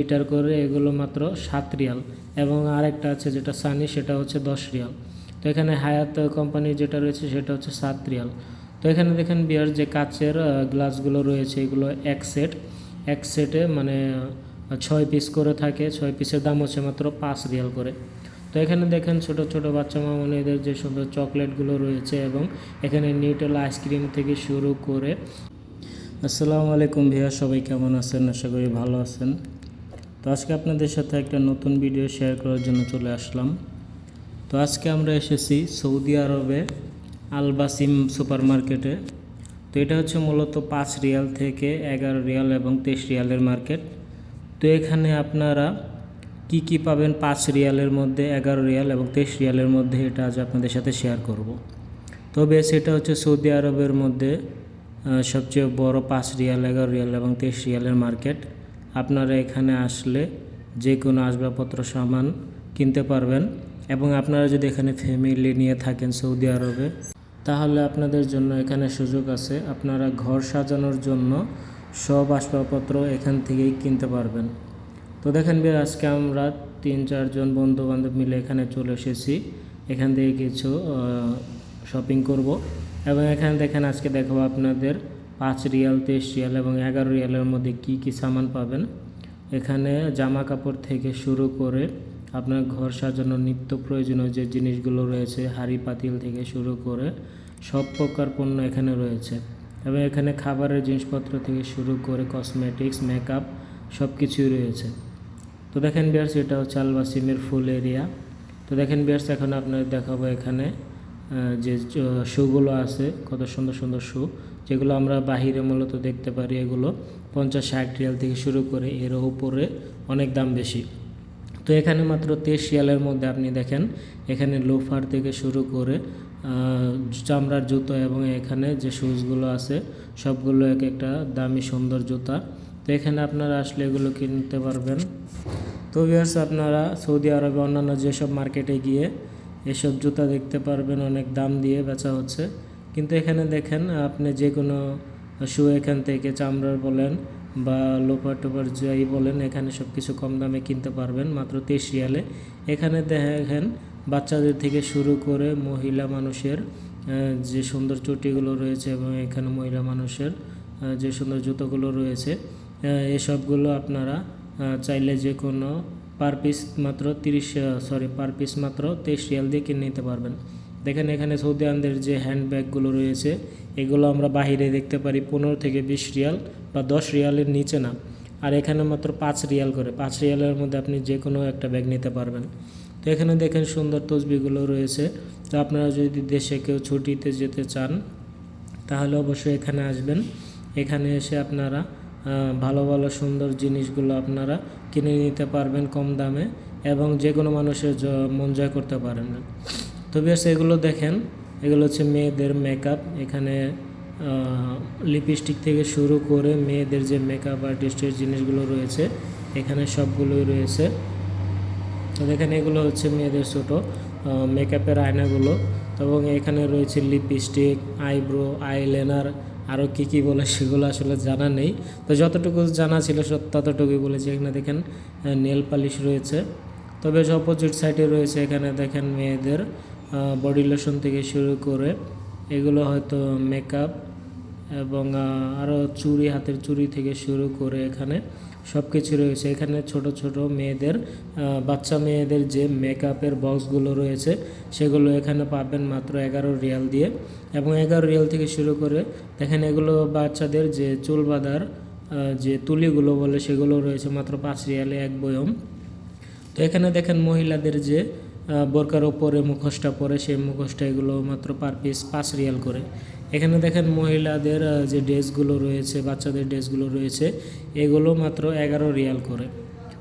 Litre করে এগুলো মাত্র সাত রিয়াল। এবং আরেকটা আছে যেটা সানি সেটা হচ্ছে দশ রিয়াল। তো এখানে হায়াত কোম্পানি যেটা রয়েছে, সেটা হচ্ছে সাত রিয়াল। তো এখানে দেখেন বিয়ার যে কাচের গ্লাসগুলো রয়েছে, এগুলো এক সেট এক সেটে মানে ছয় পিস করে থাকে। ছয় পিসের দাম হচ্ছে মাত্র পাঁচ রিয়াল করে। তো এখানে দেখেন ছোট ছোট বাচ্চা মামনিদের যে সুন্দর চকলেটগুলো রয়েছে এবং এখানে নিউটেল আইসক্রিম থেকে শুরু করে। আসসালামু আলাইকুম ভাইয়া সবাই কেমন আছেন? আশা করি ভালো আছেন। তো আজকে আপনাদের সাথে একটা নতুন ভিডিও শেয়ার করার জন্য চলে আসলাম। তো আজকে আমরা এসেছি সৌদি আরবে আলবাসিম সুপার মার্কেটে তো এটা হচ্ছে মূলত পাঁচ রিয়াল থেকে এগারো রিয়াল এবং তেইশ রিয়ালের মার্কেট। তো এখানে আপনারা কি কি পাবেন পাঁচ রিয়ালের মধ্যে, এগারো রিয়াল এবং তেইশ রিয়ালের মধ্যে এটা আজ আপনাদের সাথে শেয়ার করব। তবে সেটা হচ্ছে সৌদি আরবের মধ্যে সবচেয়ে বড় পাঁচ রিয়াল, এগারো রিয়াল এবং তেইশ রিয়ালের মার্কেট। আপনারা এখানে আসলে যে কোনো আসবাবপত্র, সামান কিনতে পারবেন এবং আপনারা যদি এখানে ফ্যামিলি নিয়ে থাকেন সৌদি আরবে, তাহলে আপনাদের জন্য এখানে সুযোগ আছে। আপনারা ঘর সাজানোর জন্য সব আসবাবপত্র এখান থেকেই কিনতে পারবেন। তো দেখেন বিয়ার আজকে আমরা তিন চারজন বন্ধু বান্ধব মিলে এখানে চলে এসেছি। এখান থেকে কিছু শপিং করব এবং এখানে দেখেন আজকে দেখাবো আপনাদের পাঁচ রিয়াল, তেইশ রিয়াল এবং এগারো রিয়ালের মধ্যে কি কি সামান পাবেন? এখানে জামা কাপড় থেকে শুরু করে আপনার ঘর সাজানোর নিত্য প্রয়োজনীয় যে জিনিসগুলো রয়েছে, হাঁড়ি পাতিল থেকে শুরু করে সব প্রকার পণ্য এখানে রয়েছে। এবং এখানে খাবারের জিনিসপত্র থেকে শুরু করে কসমেটিক্স মেকআপ সব কিছুই রয়েছে। তো দেখেন বিয়ার্স এটা হচ্ছে আলবাসিমের ফুল এরিয়া তো দেখেন বিয়ার্স এখন আপনাদের দেখাবো এখানে যে শুগুলো আছে, কত সুন্দর সুন্দর শু যেগুলো আমরা বাহিরে মূলত দেখতে পারি, এগুলো পঞ্চাশ ষাট রিয়াল থেকে শুরু করে এর উপরে অনেক দাম বেশি। তো এখানে মাত্র তেইশ রিয়ালের মধ্যে আপনি দেখেন, এখানে লোফার থেকে শুরু করে চামড়ার জুতো এবং এখানে যে শুজগুলো আছে, সবগুলো এক একটা দামি সুন্দর জুতা। তো এখানে আপনারা আসলে এগুলো কিনতে পারবেন। তো ভিউয়ার্স আপনারা সৌদি আরবে অন্যান্য যেসব মার্কেটে গিয়ে এসব জুতা দেখতে পারবেন, অনেক দাম দিয়ে বেচা হচ্ছে। কিন্তু এখানে দেখেন, আপনি যে কোনো শু এখান থেকে চামড়ার বলেন বা লোপার টোপার যাই বলেন, এখানে সব কিছু কম দামে কিনতে পারবেন, মাত্র তেইশ রিয়ালে। এখানে দেখেন, বাচ্চাদের থেকে শুরু করে মহিলা মানুষের যে সুন্দর চটিগুলো রয়েছে এবং এখানে মহিলা মানুষের যে সুন্দর জুতোগুলো রয়েছে এসবগুলো আপনারা চাইলে যে কোনো পার পিস মাত্র তিরিশ সরি পার পিস মাত্র তেইশ রিয়াল দিয়ে কিনে নিতে পারবেন। দেখেন এখানে সৌদি আরবের যে হ্যান্ডব্যাগগুলো রয়েছে, এগুলো আমরা বাইরে দেখতে পারি পনেরো থেকে বিশ রিয়াল বা দশ রিয়ালের নিচে না। আর এখানে মাত্র পাঁচ রিয়াল করে, পাঁচ রিয়ালের মধ্যে আপনি যে কোনো একটা ব্যাগ নিতে পারবেন। তো এখানে দেখেন সুন্দর তসবিগুলো রয়েছে। তো আপনারা যদি দেশে কেউ ছুটিতে যেতে চান, তাহলে অবশ্যই এখানে আসবেন। এখানে এসে আপনারা ভালো ভালো, সুন্দর জিনিসগুলো আপনারা কিনে নিতে পারবেন কম দামে এবং যে কোনো মানুষের মন জয় করতে পারেন তো বেশ এগুলো দেখেন। এগুলো হচ্ছে মেয়েদের মেকআপ এখানে লিপস্টিক থেকে শুরু করে মেয়েদের যে মেকআপ আর্টিস্টের জিনিসগুলো রয়েছে, এখানে সবগুলোই রয়েছে। তো দেখেন, এগুলো হচ্ছে মেয়েদের ছোটো মেকআপের আয়নাগুলো। এবং এখানে রয়েছে লিপস্টিক আইব্রো আইলাইনার আরও কী কী বলে সেগুলো আসলে জানা নেই। তো যতটুকু জানা ছিল ততটুকুই বলেছি। এখানে দেখেন নেল পালিশ রয়েছে। তবে অপোজিট সাইডে রয়েছে, এখানে দেখেন মেয়েদের বডি লোশন থেকে শুরু করে এগুলো হয়তো মেকআপ এবং আরও চুরি, হাতের চুরি থেকে শুরু করে এখানে সব কিছু রয়েছে। এখানে ছোট ছোট মেয়েদের বাচ্চা মেয়েদের যে মেকআপের বক্সগুলো রয়েছে সেগুলো এখানে পাবেন মাত্র এগারো রিয়াল দিয়ে এবং এগারো রিয়াল থেকে শুরু করে দেখেন এগুলো বাচ্চাদের যে চুল বাঁধার যে তুলিগুলো বলে সেগুলো রয়েছে মাত্র পাঁচ রিয়ালে এক বয়ম। তো এখানে দেখেন মহিলাদের যে বোরকার ওপরে মুখোশটা পরে সেই মুখোশটা এগুলো মাত্র পার পিস পাঁচ রিয়াল করে। এখানে দেখেন মহিলাদের যে ড্রেসগুলো রয়েছে, বাচ্চাদের ড্রেসগুলো রয়েছে, এগুলো মাত্র এগারো রিয়াল করে।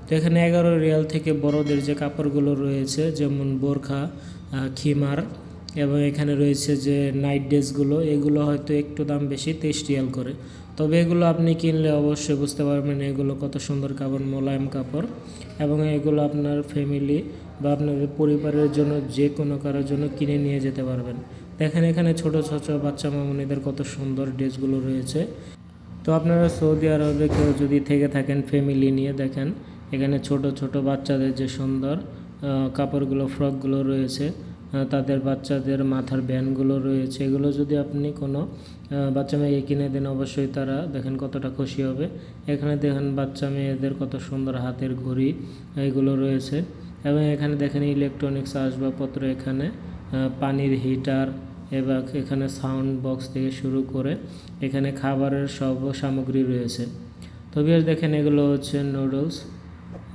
তো এখানে এগারো রিয়াল থেকে বড়দের যে কাপড়গুলো রয়েছে, যেমন বোরখা খিমার এবং এখানে রয়েছে যে নাইট ড্রেসগুলো এগুলো হয়তো একটু দাম বেশি রিয়াল করে। তবে এগুলো আপনি কিনলে অবশ্যই বুঝতে পারবেন এগুলো কত সুন্দর কাপড়, মোলায়েম কাপড় এবং এগুলো আপনার ফ্যামিলি বা আপনাদের পরিবারের জন্য যে কোনো কারোর জন্য কিনে নিয়ে যেতে পারবেন। দেখেন এখানে ছোট ছোট বাচ্চা মামুনিদের কত সুন্দর ড্রেসগুলো রয়েছে। তো আপনারা সৌদি আরবে কেউ যদি থেকে থাকেন ফ্যামিলি নিয়ে, দেখেন এখানে ছোট ছোট বাচ্চাদের যে সুন্দর কাপড়গুলো ফ্রকগুলো রয়েছে। তাদের বাচ্চাদের মাথার ব্যান্ডগুলো রয়েছে, এগুলো যদি আপনি কোনো বাচ্চা মেয়ে কিনে দেন, অবশ্যই তারা দেখেন কতটা খুশি হবে। এখানে দেখেন বাচ্চা মেয়েদের কত সুন্দর হাতের ঘড়ি, এগুলো রয়েছে। এবং এখানে দেখেন ইলেকট্রনিক্স আসবাবপত্র এখানে পানির হিটার এবং এখানে সাউন্ড বক্স থেকে শুরু করে এখানে খাবারের সব সামগ্রী রয়েছে। তো দেখেন এগুলো হচ্ছে নুডলস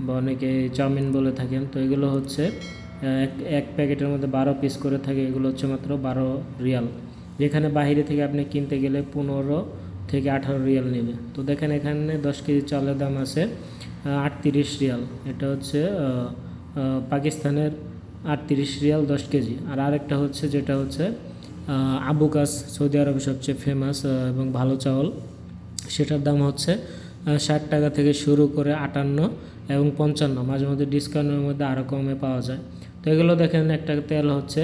বা অনেকে চাউমিন বলে থাকেন, তো এগুলো হচ্ছে এক এক প্যাকেটের মধ্যে বারো পিস করে থাকে, এগুলো হচ্ছে মাত্র বারো রিয়াল। যেখানে বাইরে থেকে আপনি কিনতে গেলে পনেরো থেকে আঠারো রিয়াল নেবে। তো দেখেন এখানে দশ কেজি চালের দাম আছে আটত্রিশ রিয়াল। এটা হচ্ছে পাকিস্তানের আটত্রিশ রিয়াল দশ কেজি। আর আরেকটা হচ্ছে, যেটা হচ্ছে আবুকাস সৌদি আরবে সবচেয়ে ফেমাস এবং ভালো চাউল। সেটার দাম হচ্ছে ষাট টাকা থেকে শুরু করে আটান্ন এবং পঞ্চান্ন। মাঝে মধ্যে ডিসকাউন্টের মধ্যে আরও কমে পাওয়া যায়। তো এগুলো দেখেন, একটা তেল হচ্ছে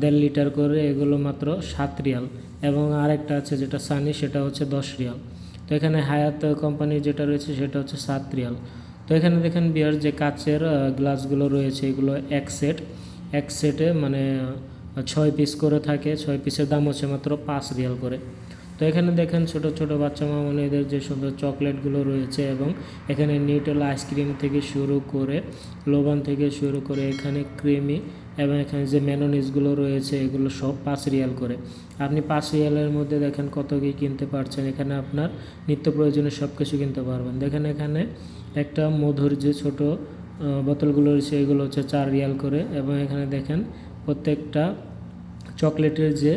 দেড় লিটার করে এগুলো মাত্র সাত রিয়াল এবং আরেকটা আছে যেটা সানি, সেটা হচ্ছে দশ রিয়াল। তো এখানে হায়াত কোম্পানি যেটা রয়েছে সেটা হচ্ছে সাত রিয়াল। তো এখানে দেখেন বিয়ার যে কাচের গ্লাসগুলো রয়েছে, এগুলো এক সেট। এক সেটে মানে ছয় পিস করে থাকে, ছয় পিসের দাম হচ্ছে মাত্র পাঁচ রিয়াল করে। তো এখানে দেখেন ছোট ছোট বাচ্চা মামনিদের যে সুন্দর চকলেটগুলো রয়েছে এবং এখানে নিউটেল আইসক্রিম থেকে শুরু করে লোবান থেকে শুরু করে এখানে ক্রিমি এবং এখানে যে ম্যানোনিজগুলো রয়েছে এগুলো সব পাঁচ রিয়াল করে। আপনি পাঁচ রিয়ালের মধ্যে দেখেন কত কী কিনতে পারছেন। এখানে আপনার নিত্য প্রয়োজনীয় সব কিছু কিনতে পারবেন। দেখেন এখানে একটা মধুর যে ছোট বোতলগুলো রয়েছে, এগুলো হচ্ছে চার রিয়াল করে এবং এখানে দেখেন প্রত্যেকটা চকলেটের যে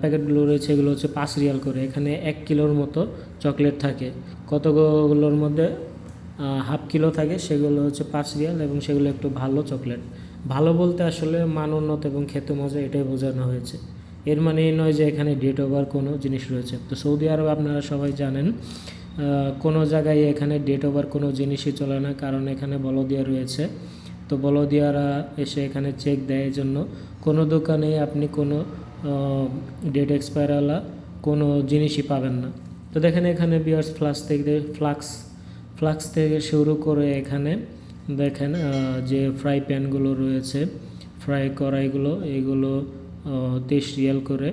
প্যাকেটগুলো রয়েছে, এগুলো হচ্ছে পাঁচ রিয়াল করে। এখানে এক কিলোর মতো চকলেট থাকে। কতগুলোর মধ্যে হাফ কিলো থাকে, সেগুলো হচ্ছে পাঁচ রিয়াল এবং সেগুলো একটু ভালো চকলেট। ভালো বলতে আসলে মান উন্নত এবং খেতে মজা, এটাই বোঝানো হয়েছে। এর মানে এই নয় যে এখানে ডেট ওভার কোনো জিনিস রয়েছে। তো সৌদি আরব আপনারা সবাই জানেন কোনো জায়গায় এখানে ডেট ওভার কোনো জিনিসই চলে না, কারণ এখানে বলদিয়া রয়েছে। তো বলদিয়ারা এসে এখানে চেক দেয় জন্য। কোনো দোকানে আপনি কোনো ডেট এক্সপায়ারওয়ালা কোনো জিনিসই পাবেন না। তো দেখেন এখানে বিয়ার্স ফ্লাক্স থেকে ফ্লাক্স ফ্লাক্স থেকে শুরু করে এখানে দেখেন যে ফ্রাই প্যানগুলো রয়েছে ফ্রাই কড়াইগুলো, এগুলো তেইশ রিয়াল করে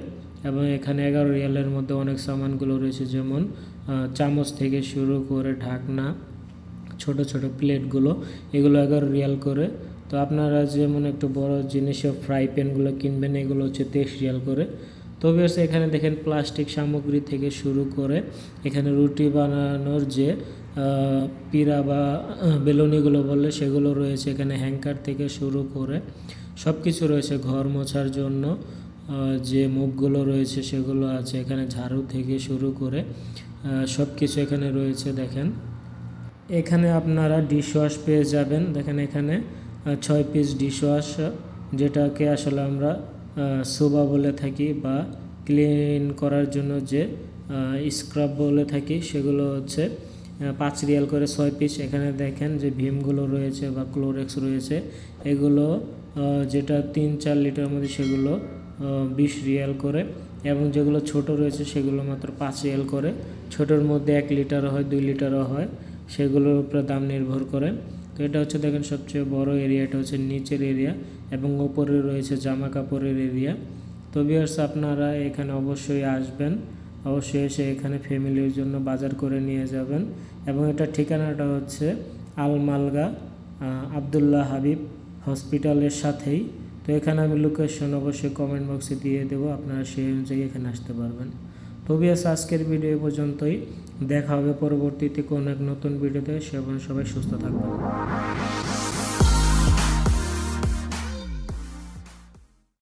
এবং এখানে এগারো রিয়ালের মধ্যে অনেক সামানগুলো রয়েছে, যেমন চামচ থেকে শুরু করে ঢাকনা, ছোট ছোট প্লেটগুলো এগুলো এগারো রিয়াল করে তো আপনারা যেমন একটু বড় জিনিসের ফ্রাই প্যানগুলো কিনবেন, এগুলো হচ্ছে তেইশ রিয়াল করে। তবে হচ্ছে এখানে দেখেন প্লাস্টিক সামগ্রী থেকে শুরু করে এখানে রুটি বানানোর যে পিড়া বা বেলুনিগুলো বললে সেগুলো রয়েছে এখানে হ্যাঙ্কার থেকে শুরু করে সব কিছু রয়েছে ঘর মোছার জন্য। যে মুখগুলো রয়েছে সেগুলো আছে এখানে ঝাড়ু থেকে শুরু করে সব কিছু এখানে রয়েছে দেখেন। এখানে আপনারা ডিশ ওয়াশ পেয়ে যাবেন। দেখেন এখানে ছয় পিস ডিশওয়াশ যেটাকে আসলে আমরা সোবা বলে থাকি বা ক্লিন করার জন্য যে স্ক্রাব বলে থাকি সেগুলো হচ্ছে পাঁচ রিয়াল করে ছয় পিস এখানে দেখেন যে ভীমগুলো রয়েছে বা ক্লোরেক্স রয়েছে। এগুলো যেটা তিন চার লিটার মধ্যে সেগুলো বিশ রিয়াল করে। এবং যেগুলো ছোট রয়েছে সেগুলো মাত্র পাঁচ রিয়াল করে। ছোটোর মধ্যে এক লিটারও হয়, দুই লিটারও হয়। সেগুলোর উপরে দাম নির্ভর করে। তো এটা হচ্ছে দেখেন সবচেয়ে বড় এরিয়া এটা হচ্ছে নিচের এরিয়া এবং ওপরে রয়েছে জামা কাপড়ের এরিয়া তো বিয়ার্স আপনারা এখানে অবশ্যই আসবেন, অবশ্যই এসে এখানে ফ্যামিলির জন্য বাজার করে নিয়ে যাবেন এবং এটা ঠিকানাটা হচ্ছে আলমালগা আবদুল্লাহ হাবিব হসপিটালের সাথেই। তো এখানে আমি লোকেশন অবশ্যই কমেন্ট বক্সে দিয়ে দেবো, আপনারা সেই অনুযায়ী এখানে আসতে পারবেন। তো বিয়াস আজকের ভিডিও পর্যন্তই। দেখা হবে পরবর্তীতে কোনো এক নতুন ভিডিওতে। সেবন সবাই সুস্থ থাকবেন।